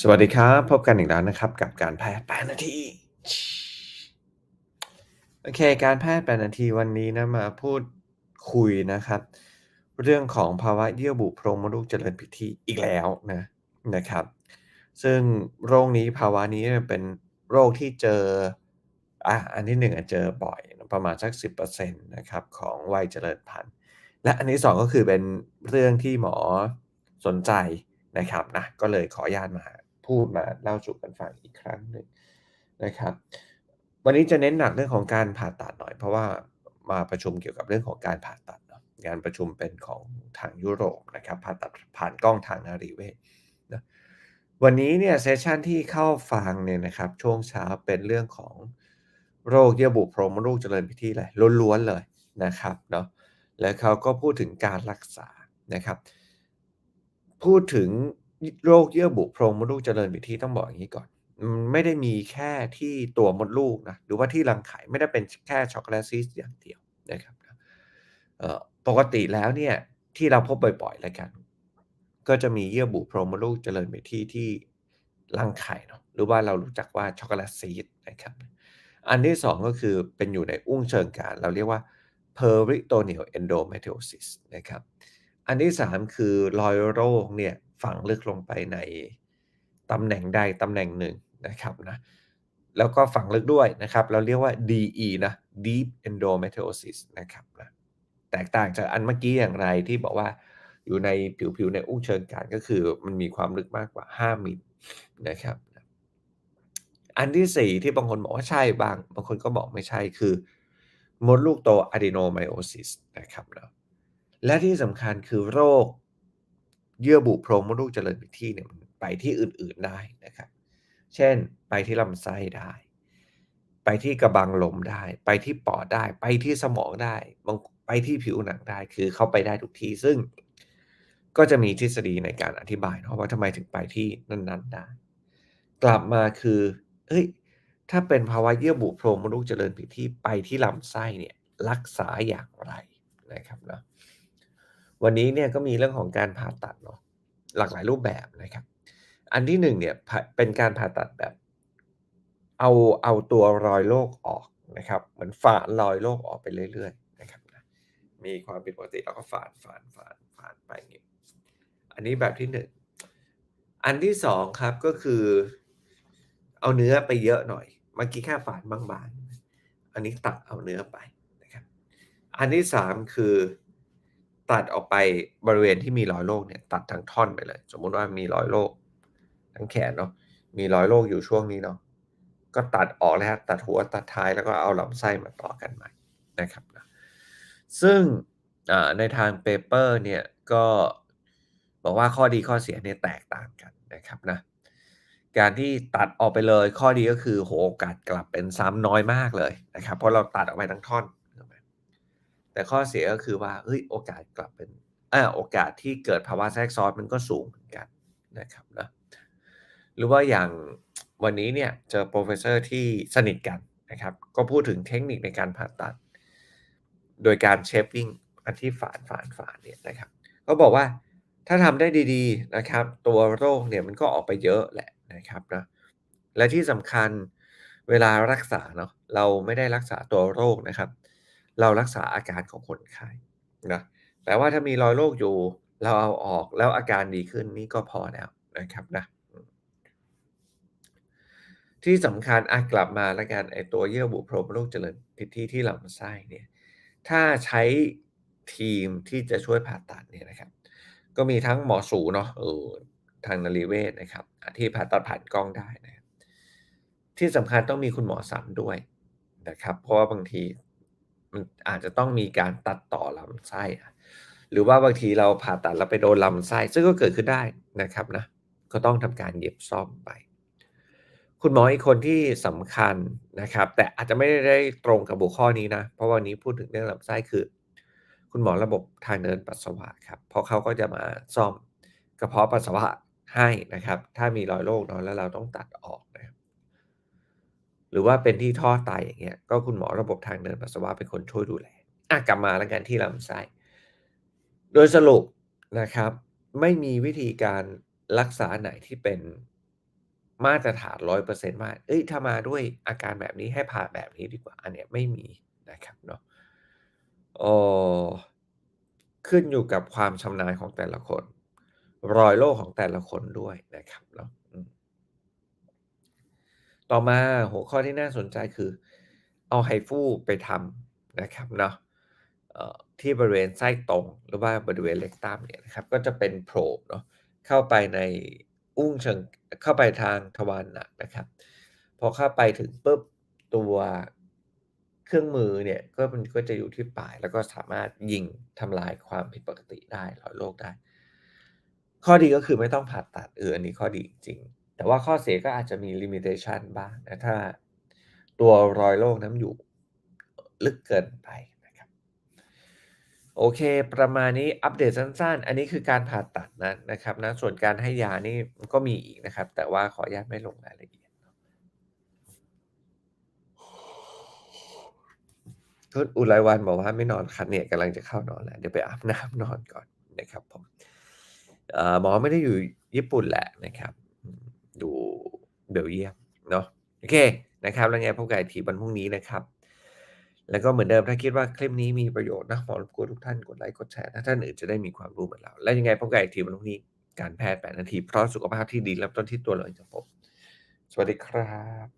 สวัสดีครับ พบกันอีกแล้วนะครับ กับการแพทย์8นาที โอเค การแพทย์8นาทีวันนี้นะมาพูดคุยนะครับ เรื่องของภาวะเยื่อบุโพรงมดลูกเจริญผิดที่อีกแล้วนะนะครับ ซึ่งโรคนี้ภาวะนี้เป็นโรคที่เจออะอันที่หนึ่งเจอบ่อยประมาณสัก 10%นะครับของวัยเจริญพันธุ์ และอันที่สองก็คือเป็นเรื่องที่หมอสนใจนะครับนะก็เลยขออนุญาตมา พูดมาเล่าสู่กันฟังอีกครั้งหนึ่งนะครับ วันนี้จะเน้นหนักเรื่องของการผ่าตัดหน่อย เพราะว่ามาประชุมเกี่ยวกับเรื่องของการผ่าตัดเนาะงานประชุมเป็นของทางยุโรปนะครับผ่าตัดผ่านกล้องทางนารีเวชนะวันนี้เนี่ยเซสชันที่เข้าฟังเนี่ยนะครับช่วงเช้าเป็นเรื่องของโรคเยื่อบุโพรงมดลูกเจริญพิธีเลยล้วนๆเลยนะครับเนาะแล้วเขาก็พูดถึงการรักษานะครับ พูดถึง โรคเยื่อบุโพรงมดลูกเจริญผิดที่ต้องบอกอย่างนี้ก่อน ไม่ได้มีแค่ที่ตัวมดลูกนะหรือว่าที่รังไข่ไม่ได้เป็นแค่ช็อกโกแลตซีสอย่างเดียวนะครับปกติแล้วเนี่ยที่เราพบบ่อยๆแล้วกัน ก็จะมีเยื่อบุโพรงมดลูกเจริญผิดที่ที่รังไข่เนาะหรือว่าเรารู้จักว่าช็อกโกแลตซีสนะครับอันที่ 2 ก็คือเป็นอยู่ในอุ้งเชิงการ เราเรียกว่า peritoneal endometriosis นะครับอันที่ 3 คือรอยโรคเนี่ย ฝังลึกลงไปในตำแหน่งใดตำแหน่งหนึ่งนะครับนะแล้วก็ฝังลึกด้วยนะครับ เราเรียกว่า DE นะ deep endometriosis นะครับนะแตกต่างจากอันเมื่อกี้อย่างไรที่บอกว่าอยู่ในผิวๆในอุ้งเชิงกรานก็คือมันมีความลึกมากกว่า 5มิลนะครับอันที่ 4 ที่บางคนบอกว่าใช่บางบางคนก็บอกไม่ใช่คือ มดลูกโต adenomyosis นะครับนะและที่สำคัญคือโรค เยื่อบุโพรงมดลูกเจริญผิดที่เนี่ยมันไปที่อื่นๆได้นะครับ เช่นไปที่ลำไส้ได้ ไปที่กระบังลมได้ ไปที่ปอดได้ ไปที่สมองได้บางไปที่ผิวหนังได้คือเข้าไปได้ทุกที่ซึ่งก็จะมีทฤษฎีในการอธิบายเนาะว่าทำไมถึงไปที่นั้นๆได้ กลับมาคือเฮ้ยถ้าเป็นภาวะเยื่อบุโพรงมดลูกเจริญผิดที่ไปที่ลำไส้เนี่ยรักษาอย่างไรนะครับเนาะ วันนี้เนี่ยก็มีเรื่องของการผ่าตัดเนาะหลากหลายรูปแบบนะครับ อันที่หนึ่งเนี่ยเป็นการผ่าตัดแบบ เอาเอาตัวรอยโรคออกนะครับ เหมือนฝานรอยโรคออกไปเรื่อยๆนะครับมีความผิดปกติแล้วก็ฝานฝานฝานฝานไปนี่อันนี้แบบที่หนึ่งอันที่สองครับก็คือ เอาเนื้อไปเยอะหน่อยเมื่อกี้แค่ฝานบางๆอันนี้ตัดเอาเนื้อไปนะครับ อันที่สามคือ ตัดออกไปบริเวณที่มีรอยโรคเนี่ยตัดทั้งท่อนไปเลย สมมุติว่ามีรอยโรคทั้งแขนเนาะมีรอยโรคอยู่ช่วงนี้เนาะก็ตัดออกแล้วตัดหัวตัดท้ายแล้วก็เอาลำไส้มาต่อกันใหม่นะครับนะซึ่งในทางเปเปอร์เนี่ยก็บอกว่าข้อดีข้อเสียเนี่ยแตกต่างกันนะครับนะการที่ตัดออกไปเลยข้อดีก็คือโหโอกาสกลับเป็นซ้ำน้อยมากเลยนะครับ เพราะเราตัดออกไปทั้งท่อน แต่ข้อเสียก็คือว่าเฮ้ยโอกาสกลับเป็นอ่าโอกาสที่เกิดภาวะแทรกซ้อนมันก็สูงเหมือนกันนะครับนะหรือว่าอย่างวันนี้เนี่ยเจอโปรเฟสเซอร์ที่สนิทกันนะครับ ก็พูดถึงเทคนิคในการผ่าตัด โดยการเชฟวิ่งอันที่ฝานฝานฝานเนี่ยนะครับก็บอกว่าถ้าทำได้ดีๆนะครับ ตัวโรคเนี่ยมันก็ออกไปเยอะแหละนะครับนะและที่สำคัญเวลารักษาเนาะเราไม่ได้รักษาตัวโรคนะครับ เรารักษาอาการของคนไข้นะแต่ว่าถ้ามีรอยโรคอยู่ เราเอาออกแล้วอาการดีขึ้นนี่ก็พอแล้วนะครับนะที่สำคัญอากลับมาแล้วกันไอตัวเยื่อบุโพรงโรคเจริญผิดที่ที่ลำไส้เนี่ยถ้าใช้ทีมที่จะช่วยผ่าตัดเนี่ยนะครับ ก็มีทั้งหมอสูเนาะเออทางนรีเวศนะครับ ที่ผ่าตัดผ่านกล้องได้นะที่สำคัญต้องมีคุณหมอสันด้วยนะครับ เพราะว่าบางที มันอาจจะต้องมีการตัดต่อลำไส้หรือว่าบางทีเราผ่าตัดแล้วไปโดนลำไส้ซึ่งก็เกิดขึ้นได้นะครับนะก็ต้องทำการเย็บซ่อมไป คุณหมออีกคนที่สำคัญนะครับ แต่อาจจะไม่ได้ตรงกับบุข้อนี้นะ เพราะวันนี้พูดถึงเรื่องลำไส้คือ คุณหมอระบบทางเดินปัสสาวะครับเพราะเขาก็จะมาซ่อมกระเพาะปัสสาวะให้นะครับ ถ้ามีรอยโรคเนาะแล้วเราต้องตัดออกนะครับ รือว่าเป็นที่ท่อไตอย่างเงี้ยก็คุณหมอระบบทางเดินปัสสาวะเป็นคนช่วยดูแลอะกลับมาแล้วกันที่ลำไส้โดยสรุปนะครับ ไม่มีวิธีการรักษาไหนที่เป็นมาตรฐาน100%ว่าเฮ้ยถ้ามาด้วยอาการแบบนี้ให้ผ่าแบบนี้ดีกว่า อันเนี้ยไม่มีนะครับเนาะอ่อขึ้นอยู่กับความชำนาญของแต่ละคน รอยโรคของแต่ละคนด้วยนะครับเนาะ ต่อมาหัวข้อที่น่าสนใจคือ เอา HIFU ไปทำนะครับเนาะที่บริเวณไส้ตรงหรือว่าบริเวณ Rectum เนี่ยนะครับก็จะเป็น probe เนาะเข้าไปในอุ้งเชิงเข้าไปทางทวารหนักนะครับ พอเข้าไปถึงปุ๊บตัวเครื่องมือเนี่ยก็มันก็จะอยู่ที่ปลายแล้วก็สามารถยิงทำลายความผิดปกติได้รอยโรคได้ ข้อดีก็คือไม่ต้องผ่าตัดเอออันนี้ข้อดีจริง แต่ว่าข้อเสียก็อาจจะมี limitation บ้างนะถ้าตัวรอยโรคนั้นอยู่ลึกเกินไปนะครับโอเค ประมาณนี้อัปเดตสั้น ๆ อันนี้คือการผ่าตัดนะนะครับนะส่วนการให้ยานี่ก็มีอีกนะครับ แต่ว่าขออนุญาตไม่ลงรายละเอียดคุณอุไรวรรณบอกว่า"ไม่นอนครับเนี่ยกำลังจะเข้านอนแล้วเดี๋ยวไปอาบน้ำนอนก่อน"นะครับผมหมอไม่ได้อยู่ญี่ปุ่นแหละนะครับ เบลเยียมเนาะโอเคนะครับแล้วไงพบกันทีวันพรุ่งนี้นะครับ แล้วก็เหมือนเดิมถ้าคิดว่าคลิปนี้มีประโยชน์นะขอรบกวนทุกท่านกดไลค์กดแชร์ถ้าท่านอื่นจะได้มีความรู้เหมือนเรา แล้วยังไงพบกันทีวันพรุ่งนี้การแพทย์แปดนาทีเพราะสุขภาพที่ดีรับต้นที่ตัวเราเองครับผมสวัสดีครับ